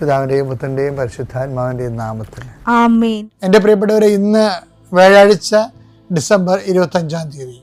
പിതാവിന്റെയും പുത്രന്റെയും പരിശുദ്ധാത്മാവിന്റെയും നാമത്തിൽ. ആമേൻ. എന്റെ പ്രിയപ്പെട്ടവരെ ഇന്ന് വ്യാഴാഴ്ച ഡിസംബർ ഇരുപത്തഞ്ചാം തീയതി.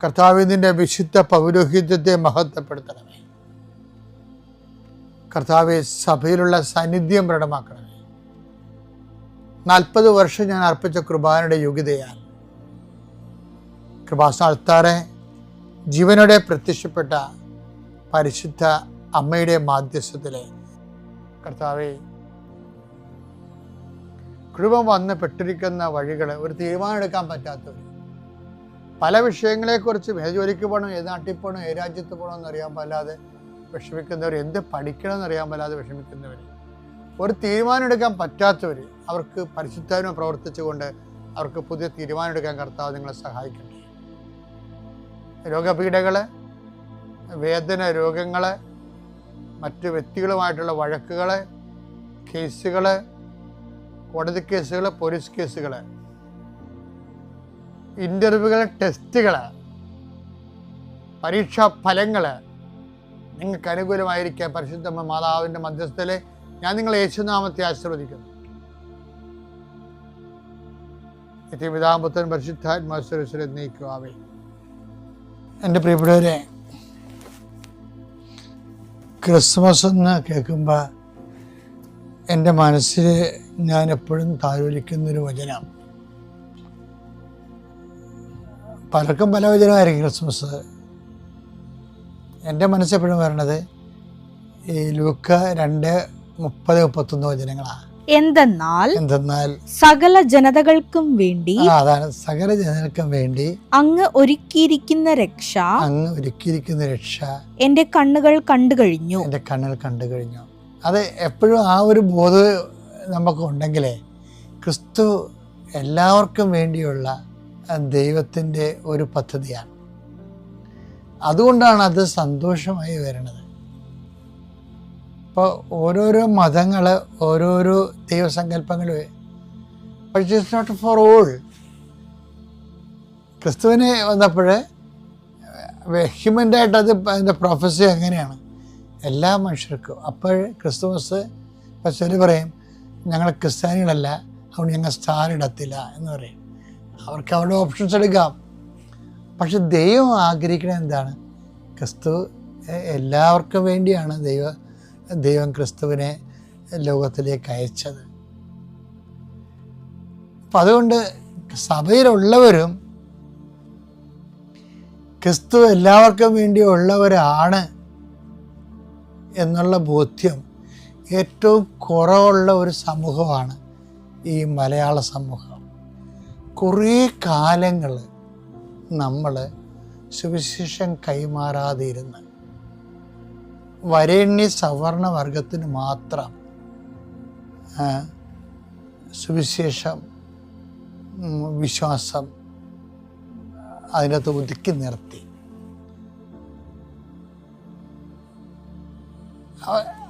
കർത്താവെ നിന്റെ വിശുദ്ധ പൗരോഹിത്യത്തെ മഹത്വപ്പെടുത്തണമേ. കർത്താവെ സഭയിലുള്ള സാന്നിധ്യം പ്രകടമാക്കണമേ. നാൽപ്പത് വർഷം ഞാൻ അർപ്പിച്ച കൃപാനയുടെ യോഗ്യതയാൽ കൃപാസ്ഥാനത്താറെ ജീവനോടെ പ്രത്യക്ഷപ്പെട്ട പരിശുദ്ധ അമ്മയുടെ മാധ്യസ്ഥത്തിലെ കർത്താവെ കുടുംബം വന്ന് പെട്ടിരിക്കുന്ന വഴികൾ ഒരു തീരുമാനമെടുക്കാൻ പറ്റാത്തവർ പല വിഷയങ്ങളെക്കുറിച്ച് ഏത് ജോലിക്ക് പോകണം ഏത് നാട്ടിൽ പോകണം ഏത് രാജ്യത്ത് പോകണം എന്നറിയാൻ പാടില്ലാതെ വിഷമിക്കുന്നവർ എന്ത് പഠിക്കണം എന്നറിയാൻ പാടില്ലാതെ വിഷമിക്കുന്നവർ ഒരു തീരുമാനം എടുക്കാൻ പറ്റാത്തവർ അവർക്ക് പരിശുദ്ധാത്മ പ്രവർത്തിച്ചുകൊണ്ട് അവർക്ക് പുതിയ തീരുമാനം എടുക്കാൻ കർത്താവ് നിങ്ങളെ സഹായിക്കട്ടെ. രോഗപീഠകൾ വേദന രോഗങ്ങൾ മറ്റ് വ്യക്തികളുമായിട്ടുള്ള വഴക്കുകൾ കേസുകൾ കോടതി കേസുകൾ പോലീസ് കേസുകൾ ഇന്റർവ്യൂകൾ ടെസ്റ്റുകൾ പരീക്ഷാ ഫലങ്ങൾ നിങ്ങൾക്ക് അനുകൂലമായിരിക്കുക പരിശുദ്ധ മാതാവിന്റെ മധ്യസ്ഥയിൽ ഞാൻ നിങ്ങളെ യേശുനാമത്തെ ആശീർവദിക്കുന്നു. പിതാമ്പത്തൻ പരിശുദ്ധാത്മാശ്വരശ്വരെ നീക്കുവാവേ എന്റെ പ്രിയപ്പെട്ടവരെ ക്രിസ്മസ് എന്ന് കേൾക്കുമ്പോൾ എന്റെ മനസ്സിൽ ഞാൻ എപ്പോഴും താലോലിക്കുന്നൊരു വചനം. പലർക്കും പല വചനമായിരിക്കും ക്രിസ്മസ്. എന്റെ മനസ്സെപ്പോഴും വരണത് ഈ ലൂക്ക രണ്ട് മുപ്പത് മുപ്പത്തൊന്ന് വചനങ്ങളാണ് എന്തെന്നാൽ എന്തെന്നാൽ സകല ജനതകൾക്കും വേണ്ടി അതാണ്. സകല ജനതകൾക്കും വേണ്ടി അങ്ങ് ഒരുക്കിയിരിക്കുന്ന രക്ഷ അങ്ങ് ഒരുക്കിയിരിക്കുന്ന രക്ഷ എന്റെ കണ്ണുകൾ കണ്ടു കഴിഞ്ഞു. എന്റെ കണ്ണുകൾ കണ്ടു കഴിഞ്ഞു. അത് എപ്പോഴും ആ ഒരു ബോധം നമുക്ക് ഉണ്ടെങ്കിലേ ക്രിസ്തു എല്ലാവർക്കും വേണ്ടിയുള്ള ദൈവത്തിന്റെ ഒരു പദ്ധതിയാണ്. അതുകൊണ്ടാണ് അത് സന്തോഷമായി വരുന്നത്. ഇപ്പോൾ ഓരോരോ മതങ്ങൾ ഓരോരോ ദൈവസങ്കല്പങ്ങൾ പക്ഷേ ഇറ്റ്സ് നോട്ട് ഫോർ ഓൾ ക്രിസ്തുവിനെ വന്നപ്പോൾ വെഹ്യുമെന്റായിട്ട് അത് അതിന്റെ പ്രൊഫസി അങ്ങനെയാണ് എല്ലാ മനുഷ്യർക്കും. അപ്പോൾ ക്രിസ്തുമസ് പക്ഷേ പറയും ഞങ്ങൾ ക്രിസ്ത്യാനികളല്ല അതുകൊണ്ട് ഞങ്ങൾ സ്റ്റാർ ഇടത്തില്ല എന്ന് പറയും. അവർക്ക് അവരുടെ ഓപ്ഷൻസ് എടുക്കാം. പക്ഷെ ദൈവം ആഗ്രഹിക്കുന്നത് എന്താണ്? ക്രിസ്തു എല്ലാവർക്കും വേണ്ടിയാണ് ദൈവ ദൈവം ക്രിസ്തുവിനെ ലോകത്തിലേക്ക് അയച്ചത്. അപ്പം അതുകൊണ്ട് സഭയിലുള്ളവരും ക്രിസ്തു എല്ലാവർക്കും വേണ്ടി ഉള്ളവരാണ് എന്നുള്ള ബോധ്യം ഏറ്റവും കുറവുള്ള ഒരു സമൂഹമാണ് ഈ മലയാള സമൂഹം. കുറേ കാലങ്ങൾ നമ്മൾ സുവിശേഷം കൈമാറാതെ ഇരുന്ന് വരേണ്യ സവർണ വർഗത്തിന് മാത്രം സുവിശേഷം വിശ്വാസം അതിനകത്ത് ഒതുക്കി നിർത്തി.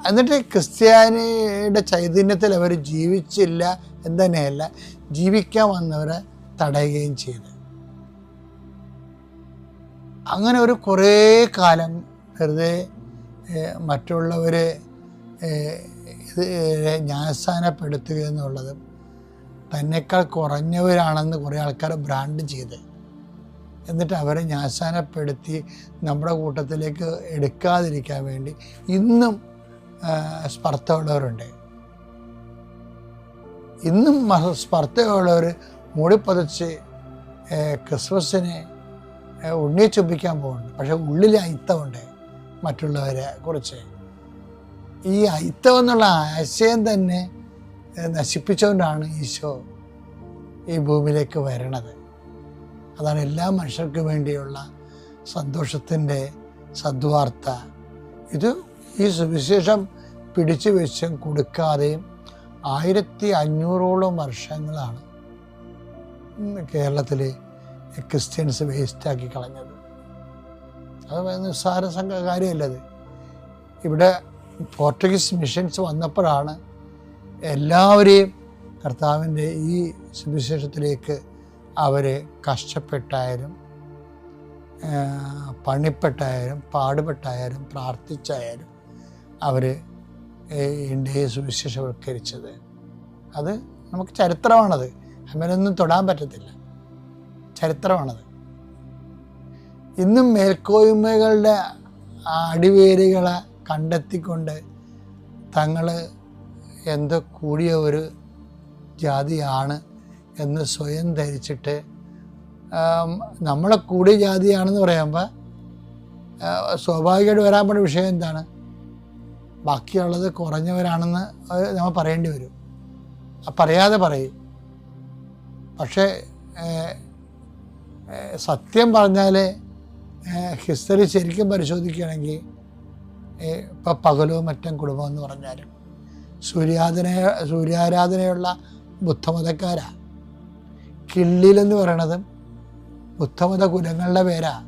എന്നിട്ട് ക്രിസ്ത്യാനിയുടെ ചൈതന്യത്തിൽ അവർ ജീവിച്ചില്ല എന്ന് തന്നെയല്ല ജീവിക്കാൻ വന്നവരെ തടയുകയും ചെയ്ത്. അങ്ങനെ ഒരു കുറേ കാലം വെറുതെ മറ്റുള്ളവരെ ഇത് ന്യായസ്ഥാനപ്പെടുത്തുക എന്നുള്ളതും തന്നെക്കാൾ കുറഞ്ഞവരാണെന്ന് കുറേ ആൾക്കാർ ബ്രാൻഡ് ചെയ്ത്. എന്നിട്ട് അവരെ ന്യായസ്ഥാനപ്പെടുത്തി നമ്മുടെ കൂട്ടത്തിലേക്ക് എടുക്കാതിരിക്കാൻ വേണ്ടി ഇന്നും സ്പർദ്ധയുള്ളവരുണ്ട്. ഇന്നും സ്പർദ്ധയുള്ളവർ മൂടിപ്പതച്ച് ക്രിസ്മസിനെ ഏ, ഉണ്ണിയെ ചുംബിക്കാൻ പോകുന്നുണ്ട്. പക്ഷെ ഉള്ളിൽ അയിത്തമുണ്ട് മറ്റുള്ളവരെ കുറിച്ച്. ഈ അയിത്തം എന്നുള്ള ആശയം തന്നെ നശിപ്പിച്ചുകൊണ്ടാണ് ഈശോ ഈ ഭൂമിയിലേക്ക് വരണത്. അതാണ് എല്ലാ മനുഷ്യർക്കും വേണ്ടിയുള്ള സന്തോഷത്തിന്റെ സദ്വാർത്ത. ഇത് ഈ സുവിശേഷം പിടിച്ചു വെച്ചും കൊടുക്കാതെയും ആയിരത്തി അഞ്ഞൂറോളം വർഷങ്ങളാണ് കേരളത്തിൽ ക്രിസ്ത്യൻസ് വേസ്റ്റാക്കി കളഞ്ഞത്. അത് നിസ്സാര സംഘ കാര്യമല്ലത്. ഇവിടെ പോർച്ചുഗീസ് മിഷൻസ് വന്നപ്പോഴാണ് എല്ലാവരെയും കർത്താവിന്റെ ഈ സുവിശേഷത്തിലേക്ക് അവരെ കഷ്ടപ്പെട്ടായാലും പണിപ്പെട്ടായാലും പാടുപെട്ടായാലും പ്രാർത്ഥിച്ചായാലും അവർ ഇന്ത്യയെ സുവിശേഷവൽക്കരിച്ചത്. അത് നമുക്ക് ചരിത്രമാണത്. അങ്ങനെയൊന്നും തൊടാൻ പറ്റത്തില്ല. ചരിത്രമാണത്. ഇന്നും മേൽക്കോയ്മകളുടെ അടിവേരുകളെ കണ്ടെത്തിക്കൊണ്ട് തങ്ങൾ എന്തോ കൂടിയ ഒരു ജാതിയാണ് എന്ന് സ്വയം ധരിച്ചിട്ട് നമ്മളെ കൂടിയ ജാതിയാണെന്ന് പറയുമ്പോൾ സ്വാഭാവികമായിട്ട് വരാൻ പോണ വിഷയം എന്താണ്? ബാക്കിയുള്ളത് കുറഞ്ഞവരാണെന്ന് നമ്മൾ പറയേണ്ടി വരും. പറയാതെ പറയും. പക്ഷേ സത്യം പറഞ്ഞാൽ ഹിസ്റ്ററി ശരിക്കും പരിശോധിക്കുകയാണെങ്കിൽ ഇപ്പം പകലോ മറ്റും കുടുംബം എന്ന് പറഞ്ഞാലും സൂര്യാധന സൂര്യാരാധനയുള്ള ബുദ്ധമതക്കാരാ. കിള്ളിലെന്ന് പറയണതും ബുദ്ധമത കുലങ്ങളുടെ പേരാ.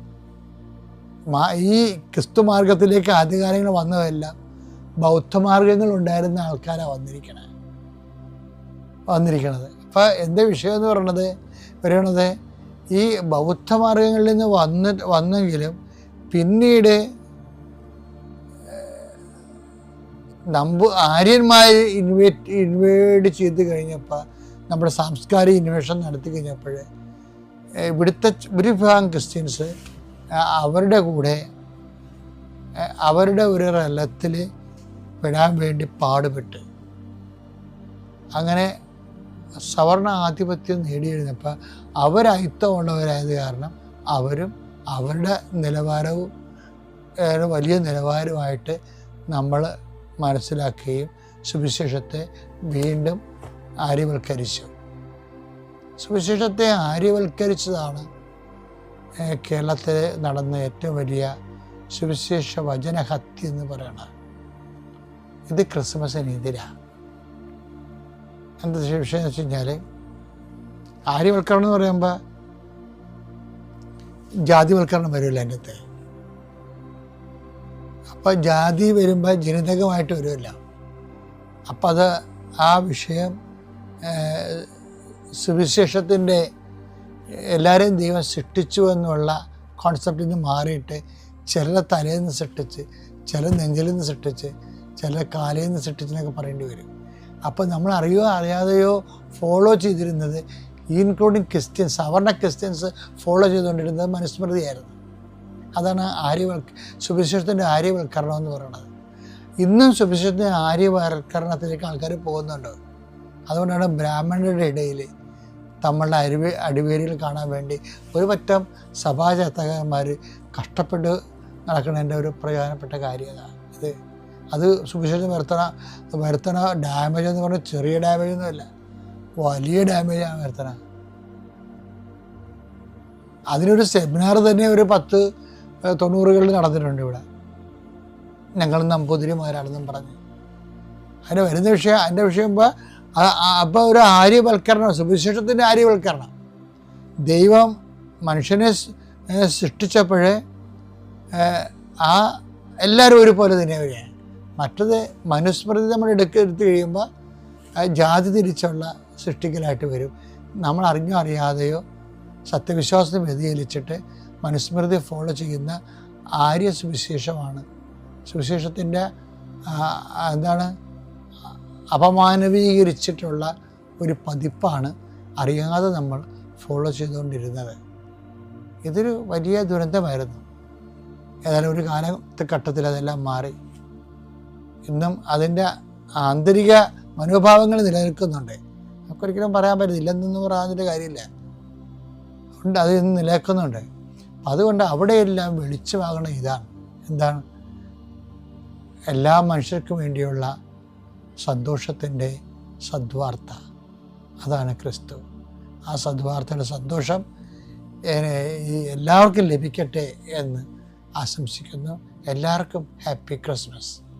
മാ- ഈ ക്രിസ്തു മാർഗത്തിലേക്ക് ആദ്യകാലങ്ങൾ വന്നതെല്ലാം ബൗദ്ധമാർഗങ്ങൾ ഉണ്ടായിരുന്ന ആൾക്കാരാണ് വന്നിരിക്കണത് വന്നിരിക്കണത്. അപ്പം എന്റെ വിഷയം എന്ന് പറയണത്? പറയണത് ഈ ബൗദ്ധ ബൗദ്ധമാർഗങ്ങളിൽ നിന്ന് വന്ന് വന്നെങ്കിലും പിന്നീട് നമ്പു ആര്യന്മാർ ഇൻവേറ്റ് ഇൻവേഡ് ചെയ്ത് കഴിഞ്ഞപ്പോൾ നമ്മുടെ സാംസ്കാരിക ഇൻവേഷൻ നടത്തി കഴിഞ്ഞപ്പോൾ ഇവിടുത്തെ ഒരു വിഭാഗം ക്രിസ്ത്യൻസ് അവരുടെ കൂടെ അവരുടെ ഒരു റലത്തിൽ പെടാൻ വേണ്ടി പാടുപെട്ട്. അങ്ങനെ സവർണ ആധിപത്യം നേടിയിരുന്നപ്പോൾ അവരയുത്തമുള്ളവരായത് കാരണം അവരും അവരുടെ നിലവാരവും വലിയ നിലവാരമായിട്ട് നമ്മൾ മനസ്സിലാക്കുകയും സുവിശേഷത്തെ വീണ്ടും ആര്യവൽക്കരിച്ചു. സുവിശേഷത്തെ ആര്യവൽക്കരിച്ചതാണ് കേരളത്തിൽ നടന്ന ഏറ്റവും വലിയ സുവിശേഷ വചനഹത്യ എന്ന് പറയുന്നത്. ഇത് ക്രിസ്മസിനെതിരാണ് എന്താ വിഷയം എന്ന് വെച്ച് കഴിഞ്ഞാൽ ആര്യവൽക്കരണം എന്ന് പറയുമ്പോൾ ജാതിവൽക്കരണം വരുമല്ലോ എന്റെ അകത്ത്. അപ്പം ജാതി വരുമ്പോൾ ജനിതകമായിട്ട് വരുമല്ല അപ്പം അത് ആ വിഷയം സുവിശേഷത്തിന്റെ എല്ലാവരെയും ദൈവം സൃഷ്ടിച്ചു എന്നുള്ള കോൺസെപ്റ്റിൽ നിന്ന് മാറിയിട്ട് ചിലരെ തലയിൽ നിന്ന് സൃഷ്ടിച്ച് ചില നെഞ്ചിൽ നിന്ന് സൃഷ്ടിച്ച് ചില കാലയിൽ നിന്ന് സൃഷ്ടിച്ചെന്നൊക്കെ പറയേണ്ടി വരും. അപ്പോൾ നമ്മൾ അറിയോ അറിയാതെയോ ഫോളോ ചെയ്തിരുന്നത് ഇൻക്ലൂഡിങ് ക്രിസ്ത്യൻസ് സവർണ ക്രിസ്ത്യൻസ് ഫോളോ ചെയ്തുകൊണ്ടിരുന്നത് മനുസ്മൃതിയായിരുന്നു. അതാണ് ആര്യവൽക്ക സുവിശേഷത്തിന്റെ ആര്യവൽക്കരണം എന്ന് പറയുന്നത്. ഇന്നും സുവിശേഷത്തിന്റെ ആര്യവൽക്കരണത്തിലേക്ക് ആൾക്കാർ പോകുന്നുണ്ട്. അതുകൊണ്ടാണ് ബ്രാഹ്മണരുടെ ഇടയിൽ തമ്മിലുള്ള അരുവി അടിവേരികൾ കാണാൻ വേണ്ടി ഒരു പറ്റം സഭാചാത്തകന്മാർ കഷ്ടപ്പെട്ട് നടക്കുന്നതിന്റെ ഒരു പ്രധാനപ്പെട്ട കാര്യം ഇത് അത് സുവിശേഷം വരുത്തണ വരുത്തണ ഡാമേജ് എന്ന് പറഞ്ഞാൽ ചെറിയ ഡാമേജ് ഒന്നുമല്ല വലിയ ഡാമേജാണ് വരുത്തണ. അതിനൊരു സെമിനാർ തന്നെ ഒരു പത്ത് തൊണ്ണൂറുകളിൽ നടന്നിട്ടുണ്ട് ഇവിടെ. ഞങ്ങൾ നമ്പൂതിരിമാരാണെന്നും പറഞ്ഞ്. അതിന് വരുന്ന വിഷയം അതിന്റെ വിഷയം ഇപ്പോൾ അപ്പോൾ ഒരു ആര്യവൽക്കരണം സുവിശേഷത്തിന്റെ ആര്യവൽക്കരണം. ദൈവം മനുഷ്യനെ സൃഷ്ടിച്ചപ്പോഴേ ആ എല്ലാവരും ഒരുപോലെ തന്നെ വരികയാണ്. മറ്റത് മനുസ്മൃതി നമ്മൾ എടുക്കെടുത്ത് കഴിയുമ്പോൾ ജാതി തിരിച്ചുള്ള സൃഷ്ടിക്കലായിട്ട് വരും. നമ്മൾ അറിഞ്ഞോ അറിയാതെയോ സത്യവിശ്വാസം വ്യതിചലിച്ചിട്ട് മനുസ്മൃതി ഫോളോ ചെയ്യുന്ന ആര്യ സുവിശേഷമാണ്. സുവിശേഷത്തിന്റെ എന്താണ് അപമാനവീകരിച്ചിട്ടുള്ള ഒരു പതിപ്പാണ് അറിയാതെ നമ്മൾ ഫോളോ ചെയ്തുകൊണ്ടിരുന്നത്. ഇതൊരു വലിയ ദുരന്തമായിരുന്നു. ഏതായാലും ഒരു കാലത്തെ ഘട്ടത്തിൽ അതെല്ലാം മാറി. ഇന്നും അതിന്റെ ആന്തരിക മനോഭാവങ്ങൾ നിലനിൽക്കുന്നുണ്ട്. നമുക്കൊരിക്കലും പറയാൻ പറ്റില്ല ഇല്ലെന്നൊന്നും പറയാതിന്റെ കാര്യമില്ല. ഉണ്ട് അത് ഇന്ന് നിലനിൽക്കുന്നുണ്ട്. അതുകൊണ്ട് അവിടെയെല്ലാം വെളിച്ചമാകണ ഇതാണ്. എന്താണ്? എല്ലാ മനുഷ്യർക്കും വേണ്ടിയുള്ള സന്തോഷത്തിന്റെ സദ്വാർത്ത. അതാണ് ക്രിസ്തു. ആ സദ്വാർത്തയുടെ സന്തോഷം ഈ എല്ലാവർക്കും ലഭിക്കട്ടെ എന്ന് ആശംസിക്കുന്നു. എല്ലാവർക്കും ഹാപ്പി ക്രിസ്മസ്.